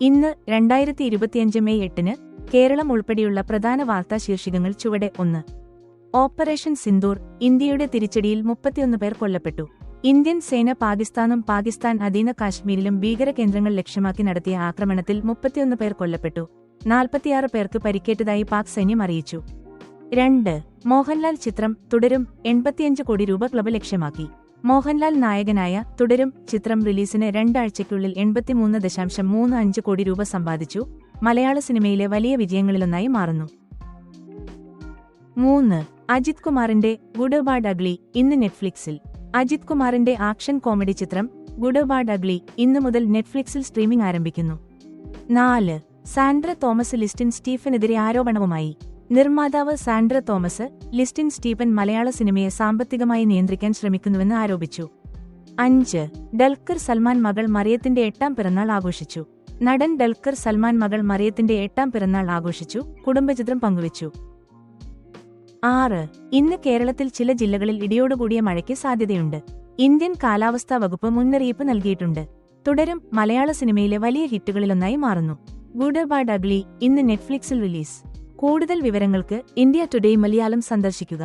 ഇന്ന് രണ്ടായിരത്തി ഇരുപത്തിയഞ്ച് മെയ് എട്ടിന് കേരളം ഉൾപ്പെടെയുള്ള പ്രധാന വാർത്താ ശീർഷികങ്ങൾ ചുവടെ ഒന്ന്. ഓപ്പറേഷൻ സിന്ദൂർ ഇന്ത്യയുടെ തിരിച്ചടിയിൽ മുപ്പത്തിയൊന്ന് പേർ കൊല്ലപ്പെട്ടു. ഇന്ത്യൻ സേന പാകിസ്ഥാനും പാകിസ്ഥാൻ അധീന കാശ്മീരിലും ഭീകര കേന്ദ്രങ്ങൾ ലക്ഷ്യമാക്കി നടത്തിയ ആക്രമണത്തിൽ മുപ്പത്തിയൊന്ന് പേർ കൊല്ലപ്പെട്ടു. നാൽപ്പത്തിയാറ് പേർക്ക് പരിക്കേറ്റതായി പാക് സൈന്യം അറിയിച്ചു. രണ്ട്. മോഹൻലാൽ ചിത്രം തുടരും എൺപത്തിയഞ്ച് കോടി രൂപ ക്ലബ് ലക്ഷ്യമാക്കി. മോഹൻലാൽ നായകനായ തുടരും ചിത്രം റിലീസിന് രണ്ടാഴ്ചയ്ക്കുള്ളിൽ എൺപത്തിമൂന്ന് ദശാംശം മൂന്ന് അഞ്ച് കോടി രൂപ സമ്പാദിച്ചു. മലയാള സിനിമയിലെ വലിയ വിജയങ്ങളിലൊന്നായി മാറുന്നു. മൂന്ന്. അജിത് കുമാറിന്റെ ഗുഡ് ബാഡ് അഗ്ലി ഇന്ന് നെറ്റ്ഫ്ലിക്സിൽ. അജിത് കുമാറിന്റെ ആക്ഷൻ കോമഡി ചിത്രം ഗുഡ് ബാഡ് അഗ്ലി ഇന്നു മുതൽ നെറ്റ്ഫ്ലിക്സിൽ സ്ട്രീമിംഗ് ആരംഭിക്കുന്നു. നാല്. സാൻഡ്ര തോമസ് ലിസ്റ്റിൻ സ്റ്റീഫനെതിരെ ആരോപണവുമായി. നിർമ്മാതാവ് സാൻഡ്ര തോമസ് ലിസ്റ്റിൻ സ്റ്റീഫൻ മലയാള സിനിമയെ സാമ്പത്തികമായി നിയന്ത്രിക്കാൻ ശ്രമിക്കുന്നുവെന്ന് ആരോപിച്ചു. അഞ്ച് ഡൽക്കർ സൽമാൻ മകൾ മറിയത്തിന്റെ എട്ടാം പിറന്നാൾ ആഘോഷിച്ചു. നടൻ ഡൽക്കർ സൽമാൻ മകൾ മറിയത്തിന്റെ എട്ടാം പിറന്നാൾ ആഘോഷിച്ചു കുടുംബചിത്രം പങ്കുവച്ചു. ആറ് ഇന്ന് കേരളത്തിൽ ചില ജില്ലകളിൽ ഇടിയോടുകൂടിയ മഴയ്ക്ക് സാധ്യതയുണ്ട്. ഇന്ത്യൻ കാലാവസ്ഥാ വകുപ്പ് മുന്നറിയിപ്പ് നൽകിയിട്ടുണ്ട്. തുടരും മലയാള സിനിമയിലെ വലിയ ഹിറ്റുകളിലൊന്നായി മാറുന്നു. ഗുഡ് ബാഡ് അഗ്ലി ഇന്ന് നെറ്റ്ഫ്ലിക്സിൽ റിലീസ്. കൂടുതൽ വിവരങ്ങൾക്ക് ഇന്ത്യ ടുഡേ മലയാളം സന്ദർശിക്കുക